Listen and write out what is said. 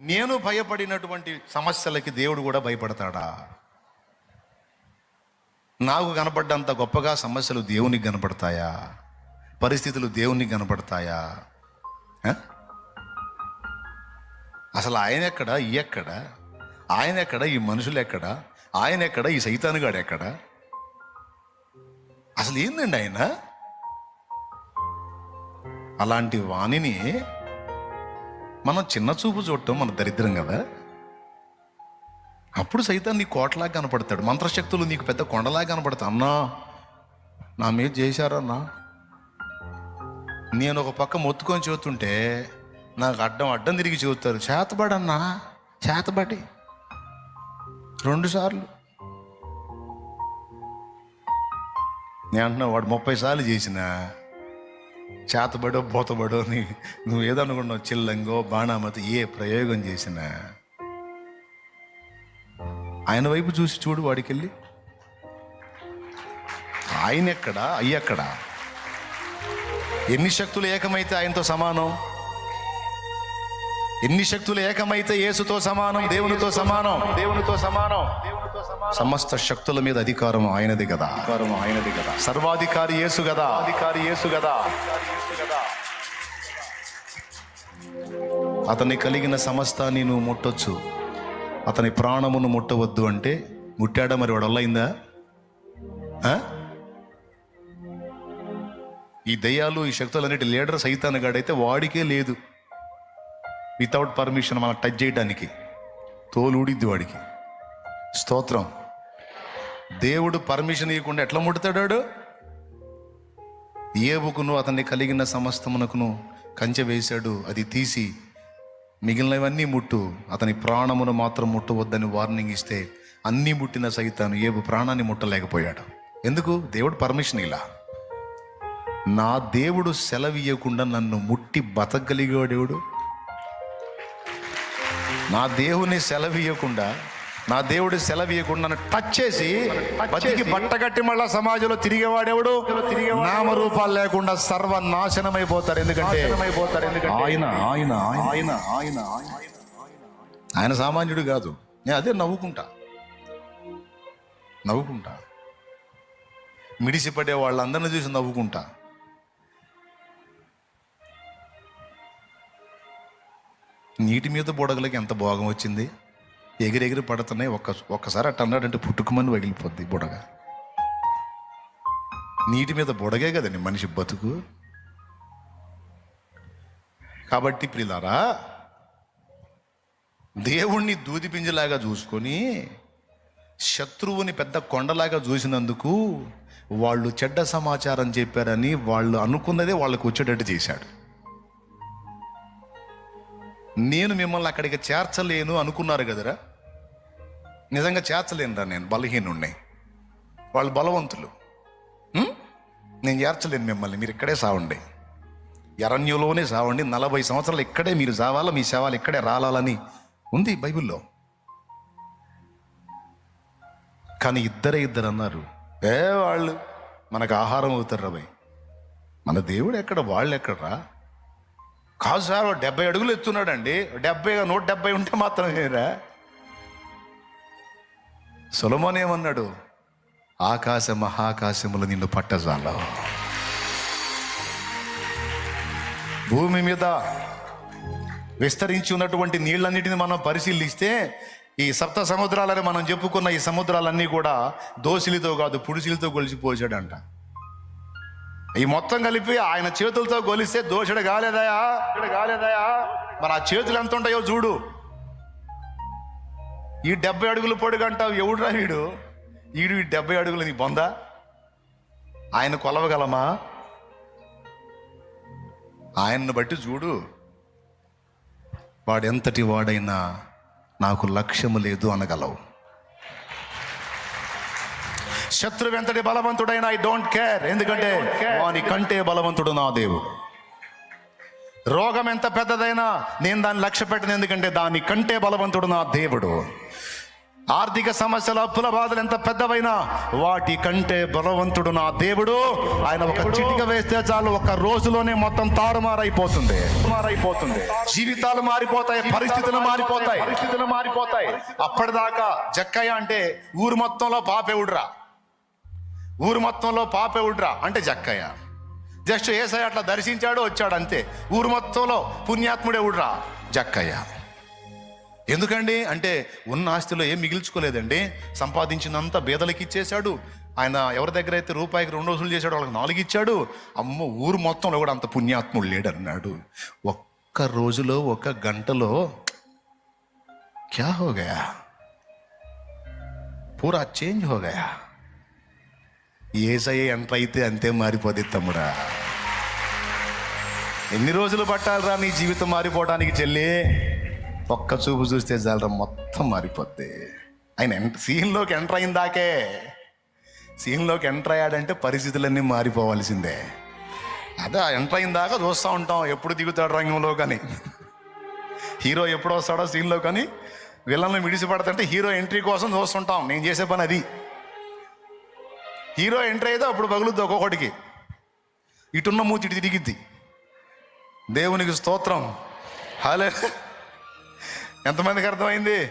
నేను భయపడినటువంటి సమస్యలకి దేవుడు కూడా భయపడతాడా? నాకు కనపడ్డంత గొప్పగా సమస్యలు దేవునికి కనపడతాయా? పరిస్థితులు దేవునికి కనపడతాయా? ఆ? అసలు ఆయన ఎక్కడ? ఈ ఎక్కడ? ఆయన ఎక్కడ? ఈ మనుషులు ఎక్కడ? ఆయన ఎక్కడ? ఈ సైతానుగాడు ఎక్కడ? అసలు ఏందండి ఆయన? అలాంటి వాణిని మనం చిన్న చూపు చూడటం మన దరిద్రం కదా? అప్పుడు సైతం నీ కోటలాగా కనపడతాడు. మంత్రశక్తులు నీకు పెద్ద కొండలాగా కనపడతా అన్నా నా మీద చేశారన్నా నేను ఒక పక్క మొత్తుకొని చూస్తుంటే నాకు అడ్డం అడ్డం తిరిగి చూస్తారు. చేతబడన్నా చేతబడి. రెండు సార్లు. నేను అంటున్నా వాడు ముప్పై సార్లు చేసిన చేతబడో బోతబడో అని నువ్వు ఏదనుకున్నావు? చిల్లంగో బాణామతి ఏ ప్రయోగం చేసినా? ఆయన వైపు చూసి చూడు వాడికెళ్ళి. ఆయన ఎక్కడ అయ్యక్కడ? ఎన్ని శక్తులు ఏకమైతే ఆయనతో సమానం? ఎన్ని శక్తులు ఏకమైతే యేసుతో సమానం దేవునితో సమానం? దేవునితో సమానం? సమస్త శక్తుల మీద అధికారం ఆయనది కదా అధికారం ఆయనది కదా సర్వాధికారి యేసు కదా అధికారి యేసు కదా అతని కలిగిన సమస్తాన్ని నువ్వు ముట్టొచ్చు. అతని ప్రాణమును ముట్టవద్దు అంటే ముట్టాడా మరి? వాడు వల్లయిందా ఆ? ఈ దయ్యాలు ఈ శక్తులన్నిటి లీడర్ సైతానగాడైతే వాడికే లేదు. వితౌట్ పర్మిషన్ మనం టచ్ చేయడానికి. తోలు ఊడిద్ది వాడికి. స్తోత్రం. దేవుడు పర్మిషన్ ఇవ్వకుండా ఎట్లా ముడతాడాడు ఏబుకును అతన్ని కలిగిన సమస్తమునకును కంచె వేశాడు అది తీసి మిగిలినవన్నీ ముట్టు అతని ప్రాణమును మాత్రం ముట్టవద్దని వార్నింగ్ ఇస్తే అన్నీ ముట్టిన సైతాను ఏబు ప్రాణాన్ని ముట్టలేకపోయాడు. ఎందుకు? దేవుడు పర్మిషన్ ఇలా నా దేవుడు సెలవియ్యకుండా నన్ను ముట్టి బతకగలిగాడేవుడు నా దేవుని సెలవియ్యకుండా నా దేవుడి సెలవియ్యకుండా నన్ను టచ్ చేసి బతికి బట్టగట్టి మళ్ళా సమాజంలో తిరిగేవాడెవడు? నామరూపాలు లేకుండా సర్వనాశనమైపోతారు. ఎందుకంటే ఆయన. ఆయన ఆయన ఆయన. ఆయన సామాన్యుడు కాదు. నేను అదే నవ్వుకుంటా. నవ్వుకుంటా. మిడిసిపడే వాళ్ళందరిని చూసి నవ్వుకుంటా. నీటి మీద బుడగలకి ఎంత భోగం వచ్చింది? ఎగిరెగిరి పడుతున్నాయి. ఒక్క ఒక్కసారి అట్ట అన్నాడంటే పుట్టుకుమని వగిలిపోద్ది బుడగ. నీటి మీద బుడగే కదండి మనిషి బతుకు. కాబట్టి ప్రిలారా దేవుణ్ణి దూదిపింజలాగా చూసుకొని శత్రువుని పెద్ద కొండలాగా చూసినందుకు వాళ్ళు చెడ్డ సమాచారం చెప్పారని వాళ్ళు అనుకున్నదే వాళ్ళకు వచ్చేటట్టు చేశాడు. నేను మిమ్మల్ని అక్కడికి చేర్చలేను అనుకున్నారు కదరా? నిజంగా చేర్చలేనురా నేను బలహీనుణ్ణి. వాళ్ళు బలవంతులు. నేను చేర్చలేను మిమ్మల్ని మీరు ఇక్కడే సావండి. ఎరణ్యంలోనే సావండి నలభై సంవత్సరాలు ఇక్కడే మీరు సావాలా మీ శవాలు ఇక్కడే రాలాలని ఉంది బైబిల్లో. కానీ ఇద్దరే ఇద్దరు అన్నారు ఏ వాళ్ళు మనకు ఆహారం అవుతారు రా భయ్. మన దేవుడు ఎక్కడ వాళ్ళు ఎక్కడరా? కాదు సార్ డెబ్బై అడుగులు ఎత్తున్నాడండి. డెబ్బై నూట డెబ్బై ఉంటే మాత్రమేరా సొలమోన్ ఏమన్నాడు? ఆకాశ మహాకాశములు నిన్ను పట్టజాల భూమి మీద విస్తరించి ఉన్నటువంటి నీళ్ళన్నిటిని మనం పరిశీలిస్తే ఈ సప్త సముద్రాలని మనం చెప్పుకున్న ఈ సముద్రాలన్నీ కూడా దోసిలితో కాదు పుడిసిలతో కొలిసిపోసాడంట ఈ మొత్తం కలిపి ఆయన చేతులతో గొలిస్తే దోషుడు కాలేదయా? కాలేదయా? మరి ఆ చేతులు ఎంత ఉంటాయో చూడు. ఈ డెబ్బై అడుగులు పొడుగంటావు ఎవడురా వీడు? ఈడు ఈ డెబ్బై అడుగులు నీ బొందా? ఆయన కొలవగలమా? ఆయన్ను బట్టి చూడు. వాడెంతటి వాడైనా నాకు లక్ష్యము లేదు అనగలవు. శత్రువు ఎంతటి బలవంతుడైనా ఐ డోంట్ కేర్ ఎందుకంటే వాని కంటే బలవంతుడు నా దేవుడు. రోగం ఎంత పెద్దదైనా నేను దాన్ని లక్ష్య పెట్టను ఎందుకంటే దాని కంటే బలవంతుడు నా దేవుడు. ఆర్థిక సమస్యల అప్పుల బాధలు ఎంత పెద్దవైనా వాటి కంటే బలవంతుడు నా దేవుడు. ఆయన ఒక చిటిక వేస్తే చాలు ఒక రోజులోనే మొత్తం తారుమారైపోతుంది. మారైపోతుంది జీవితాలు మారిపోతాయి పరిస్థితులు మారిపోతాయి పరిస్థితులు మారిపోతాయి. అప్పటిదాకా జక్కయ్య అంటే ఊరు మొత్తంలో పాపేవుడ్రా ఊరు మొత్తంలో పాపేవుడ్రా అంటే జక్కయ్య. జస్ట్ ఏసయ్య అట్లా దర్శించాడు వచ్చాడు అంతే. ఊరు మొత్తంలో పుణ్యాత్ముడే ఉడ్రా జక్కయ్య. ఎందుకండి? అంటే ఉన్న ఆస్తిలో ఏం మిగిల్చుకోలేదండి. సంపాదించినంత బేదలకి ఇచ్చేశాడు. ఆయన ఎవరి దగ్గర అయితే రూపాయికి రెండు రోజులు చేశాడు వాళ్ళకి నాలుగు ఇచ్చాడు. అమ్మ ఊరు మొత్తంలో కూడా అంత పుణ్యాత్ముడు లేడన్నాడు. ఒక్క రోజులో ఒక గంటలో క్యా హోగయా పూరా చేంజ్ హోగయా ఏసయ్య ఎంటర్ అయితే అంతే మారిపోద్ది తమ్ముడా. ఎన్ని రోజులు పట్టాలరా నీ జీవితం మారిపోవడానికి చెల్లి? ఒక్క చూపు చూస్తే చాలరా మొత్తం మారిపోద్ది. ఆయన ఎంట సీన్లోకి ఎంటర్ అయిందాకే సీన్లోకి ఎంటర్ అయ్యాడంటే పరిస్థితులన్నీ మారిపోవాల్సిందే. అదే ఎంటర్ అయిందాకా చూస్తూ ఉంటాం ఎప్పుడు దిగుతాడు రంగంలో కానీ. హీరో ఎప్పుడు వస్తాడో సీన్లో కానీ వీళ్ళని విడిచిపడతంటే హీరో ఎంట్రీ కోసం చూస్తుంటాం. నేను చేసే పని అది. హీరో ఎంటర్ అయితే అప్పుడు పగులుద్ది ఒక్కొక్కడికి ఇటున్న మూతి ఇటు తిరిగిద్ది. దేవునికి స్తోత్రం. హలే ఎంతమందికి అర్థమైంది?